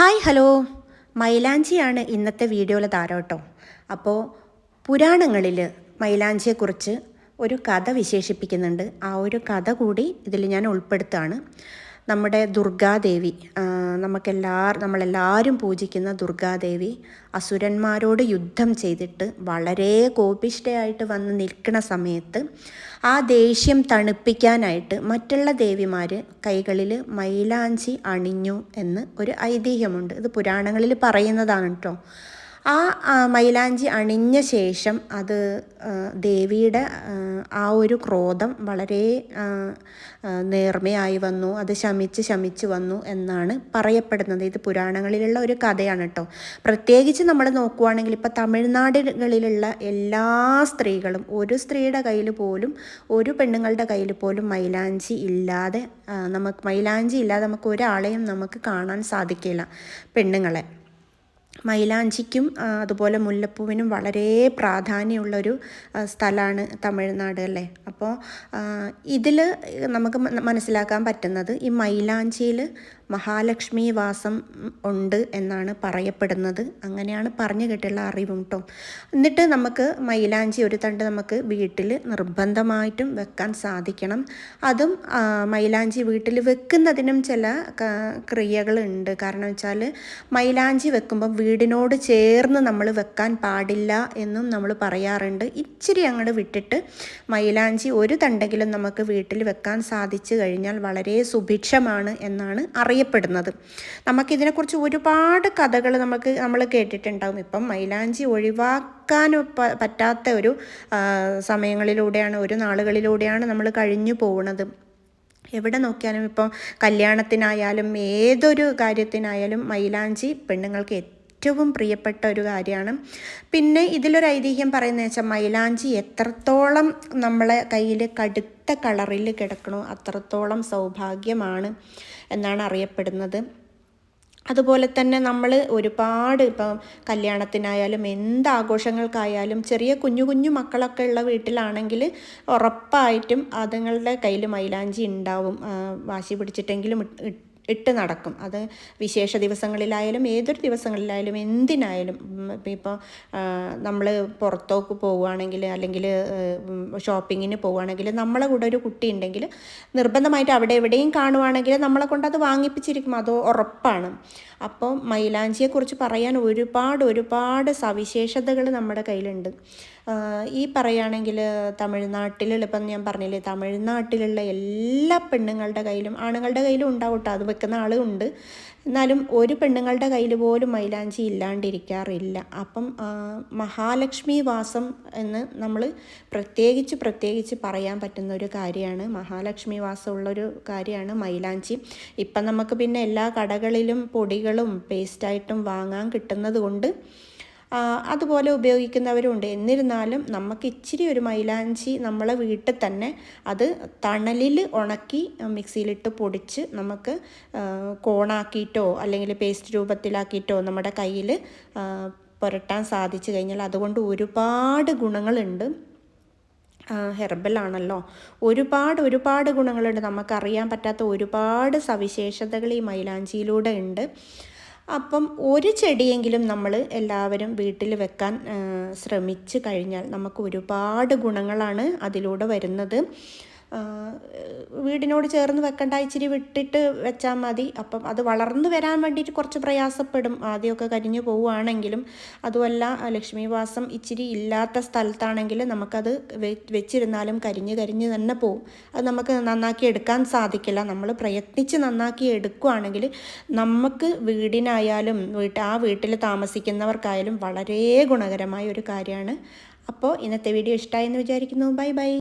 Hi hello. മൈലാഞ്ചിയാണ് ഇന്നത്തെ വീഡിയോയിലെ താരോട്ടോ. അപ്പോൾ പുരാണങ്ങളിൽ മൈലാഞ്ചിയെക്കുറിച്ച് ഒരു കഥ വിശേഷിപ്പിക്കുന്നുണ്ട്. ആ ഒരു കഥ കൂടി ഇതിൽ ഞാൻ ഉൾപ്പെടുത്താണ് നമ്മുടെ ദുർഗാദേവി നമുക്കെല്ലാ നമ്മളെല്ലാവരും പൂജിക്കുന്ന ദുർഗാദേവി അസുരന്മാരോട് യുദ്ധം ചെയ്തിട്ട് വളരെ കോപിഷ്ഠയായിട്ട് വന്ന് നിൽക്കുന്ന സമയത്ത് ആ ദേഷ്യം തണുപ്പിക്കാനായിട്ട് മറ്റുള്ള ദേവിമാർ കൈകളിൽ മൈലാഞ്ചി അണിഞ്ഞു എന്ന് ഒരു ഐതിഹ്യമുണ്ട്. ഇത് പുരാണങ്ങളിൽ പറയുന്നതാണ് കേട്ടോ ആ മൈലാഞ്ചി അണിഞ്ഞ ശേഷം അത് ദേവിയുടെ ആ, ഒരു ക്രോധം വളരെ നേർമയായി വന്നു. അത് ശമിച്ച് ശമിച്ച് വന്നു എന്നാണ് പറയപ്പെടുന്നത്. ഇത് പുരാണങ്ങളിലുള്ള ഒരു കഥയാണ് കേട്ടോ. പ്രത്യേകിച്ച് നമ്മൾ നോക്കുവാണെങ്കിൽ ഇപ്പോൾ തമിഴ്നാടുകളിലുള്ള എല്ലാ സ്ത്രീകളും ഒരു സ്ത്രീയുടെ കയ്യിൽ പോലും ഒരു പെണ്ണുങ്ങളുടെ കയ്യിൽ പോലും മൈലാഞ്ചി ഇല്ലാതെ നമുക്ക് മൈലാഞ്ചി ഇല്ലാതെ നമുക്ക് ഒരാളെയും നമുക്ക് കാണാൻ സാധിക്കില്ല പെണ്ണുങ്ങളെ. മൈലാഞ്ചിക്കും അതുപോലെ മുല്ലപ്പൂവിനും വളരെ പ്രാധാന്യമുള്ളൊരു സ്ഥലമാണ് തമിഴ്നാട് അല്ലേ? അപ്പോൾ ഇതിൽ നമുക്ക് മനസ്സിലാക്കാൻ പറ്റുന്നത് ഈ മൈലാഞ്ചിയിൽ മഹാലക്ഷ്മി വാസം ഉണ്ട് എന്നാണ് പറയപ്പെടുന്നത്. അങ്ങനെയാണ് പറഞ്ഞു കേട്ടുള്ള അറിവും കേട്ടോ എന്നിട്ട് നമുക്ക് മൈലാഞ്ചി ഒരു തണ്ട് നമുക്ക് വീട്ടിൽ നിർബന്ധമായിട്ടും വെക്കാൻ സാധിക്കണം. അതും മൈലാഞ്ചി വീട്ടിൽ വെക്കുന്നതിനും ചില ക്രിയകളുണ്ട്. കാരണം വെച്ചാൽ മൈലാഞ്ചി വെക്കുമ്പോൾ വീടിനോട് ചേർന്ന് നമ്മൾ വെക്കാൻ പാടില്ല എന്നും നമ്മൾ പറയാറുണ്ട്. ഇച്ചിരി അങ്ങോട്ട് വിട്ടിട്ട് മൈലാഞ്ചി ഒരു തണ്ടെങ്കിലും നമുക്ക് വീട്ടിൽ വെക്കാൻ സാധിച്ചു കഴിഞ്ഞാൽ വളരെ സുഭിക്ഷമാണ് എന്നാണ് അറിയപ്പെടുന്നത്. നമുക്കിതിനെക്കുറിച്ച് ഒരുപാട് കഥകൾ നമുക്ക് നമ്മൾ കേട്ടിട്ടുണ്ടാകും ഇപ്പം മൈലാഞ്ചി ഒഴിവാക്കാൻ പറ്റാത്ത ഒരു സമയങ്ങളിലൂടെയാണ് ഒരു നാളുകളിലൂടെയാണ് നമ്മൾ കഴിഞ്ഞു പോകുന്നത് എവിടെ നോക്കിയാലും ഇപ്പം കല്യാണത്തിനായാലും ഏതൊരു കാര്യത്തിനായാലും മൈലാഞ്ചി പെണ്ണുങ്ങൾക്ക് ഏറ്റവും പ്രിയപ്പെട്ട ഒരു കാര്യമാണ്. പിന്നെ ഇതിലൊരു ഐതിഹ്യം പറയുന്നത് വെച്ചാൽ മൈലാഞ്ചി എത്രത്തോളം നമ്മളെ കയ്യിൽ കടുത്ത കളറിൽ കിടക്കണോ അത്രത്തോളം സൗഭാഗ്യമാണ് എന്നാണ് അറിയപ്പെടുന്നത്. അതുപോലെ തന്നെ നമ്മൾ ഒരുപാട് ഇപ്പം കല്യാണത്തിനായാലും എന്ത് ആഘോഷങ്ങൾക്കായാലും ചെറിയ കുഞ്ഞു കുഞ്ഞു മക്കളൊക്കെ ഉള്ള വീട്ടിലാണെങ്കിൽ ഉറപ്പായിട്ടും അതുങ്ങളുടെ കയ്യിൽ മൈലാഞ്ചി ഉണ്ടാവും. വാശി പിടിച്ചിട്ടെങ്കിലും ഇട്ട് നടക്കും. അത് വിശേഷ ദിവസങ്ങളിലായാലും ഏതൊരു ദിവസങ്ങളിലായാലും എന്തിനായാലും ഇപ്പോൾ നമ്മൾ പുറത്തോക്ക് പോവുകയാണെങ്കിൽ അല്ലെങ്കിൽ ഷോപ്പിങ്ങിന് പോവുകയാണെങ്കിൽ നമ്മളെ കൂടെ ഒരു കുട്ടി ഉണ്ടെങ്കിൽ നിർബന്ധമായിട്ട് അവിടെ എവിടെയും കാണുവാണെങ്കിൽ നമ്മളെ കൊണ്ട് അത് വാങ്ങിപ്പിച്ചിരിക്കും. അത് ഉറപ്പാണ്. അപ്പോൾ മൈലാഞ്ചിയെക്കുറിച്ച് പറയാൻ ഒരുപാട് ഒരുപാട് സവിശേഷതകൾ നമ്മുടെ കയ്യിലുണ്ട്. ഈ പറയുകയാണെങ്കിൽ തമിഴ്നാട്ടിലുള്ള ഇപ്പം ഞാൻ പറഞ്ഞില്ലേ തമിഴ്നാട്ടിലുള്ള എല്ലാ പെണ്ണുങ്ങളുടെ കയ്യിലും ആണുങ്ങളുടെ കയ്യിലും ഉണ്ടാവും കേട്ടോ അത് വെക്കുന്ന ആളും ഉണ്ട്. എന്നാലും ഒരു പെണ്ണുങ്ങളുടെ കയ്യിൽ പോലും മൈലാഞ്ചി ഇല്ലാണ്ടിരിക്കാറില്ല. അപ്പം മഹാലക്ഷ്മി വാസം എന്ന് നമ്മൾ പ്രത്യേകിച്ച് പ്രത്യേകിച്ച് പറയാൻ പറ്റുന്ന ഒരു കാര്യമാണ്. മഹാലക്ഷ്മി വാസമുള്ളൊരു കാര്യമാണ് മൈലാഞ്ചി. ഇപ്പം നമുക്ക് പിന്നെ എല്ലാ കടകളിലും പൊടികളും പേസ്റ്റായിട്ടും വാങ്ങാൻ കിട്ടുന്നത് കൊണ്ട് അതുപോലെ ഉപയോഗിക്കുന്നവരുണ്ട്. എന്നിരുന്നാലും നമുക്ക് ഇച്ചിരി ഒരു മൈലാഞ്ചി നമ്മളെ വീട്ടിൽ തന്നെ അത് തണലിൽ ഉണക്കി മിക്സിയിലിട്ട് പൊടിച്ച് നമുക്ക് കോണാക്കിയിട്ടോ അല്ലെങ്കിൽ പേസ്റ്റ് രൂപത്തിലാക്കിയിട്ടോ നമ്മുടെ കയ്യിൽ പുരട്ടാൻ സാധിച്ചു കഴിഞ്ഞാൽ അതുകൊണ്ട് ഒരുപാട് ഗുണങ്ങളുണ്ട്. ഹെർബലാണല്ലോ ഒരുപാട് ഒരുപാട് ഗുണങ്ങളുണ്ട്. നമുക്കറിയാൻ പറ്റാത്ത ഒരുപാട് സവിശേഷതകൾ ഈ മൈലാഞ്ചിയിലൂടെ ഉണ്ട്. അപ്പം ഒരു ചെടിയെങ്കിലും നമ്മൾ എല്ലാവരും വീട്ടിൽ വെക്കാൻ ശ്രമിച്ചു കഴിഞ്ഞാൽ നമുക്ക് ഒരുപാട് ഗുണങ്ങളാണ് അതിലൂടെ വരുന്നത്. വീടിനോട് ചേർന്ന് വെക്കണ്ട ഇച്ചിരി വിട്ടിട്ട് വെച്ചാൽ മതി. അപ്പം അത് വളർന്നു വരാൻ വേണ്ടിയിട്ട് കുറച്ച് പ്രയാസപ്പെടും. ആദ്യമൊക്കെ കരിഞ്ഞു പോവുകയാണെങ്കിലും അതുമല്ല ലക്ഷ്മീവാസം ഇച്ചിരി ഇല്ലാത്ത സ്ഥലത്താണെങ്കിൽ നമുക്കത് വെച്ചിരുന്നാലും കരിഞ്ഞ് കരിഞ്ഞ് തന്നെ പോവും. അത് നമുക്ക് നന്നാക്കി എടുക്കാൻ സാധിക്കില്ല. നമ്മൾ പ്രയത്നിച്ച് നന്നാക്കി എടുക്കുകയാണെങ്കിൽ നമുക്ക് വീടിനായാലും വീട്ട് ആ വീട്ടിൽ താമസിക്കുന്നവർക്കായാലും വളരെ ഗുണകരമായ ഒരു കാര്യമാണ്. അപ്പോൾ ഇന്നത്തെ വീഡിയോ ഇഷ്ടമായി എന്ന് വിചാരിക്കുന്നു. Bye bye.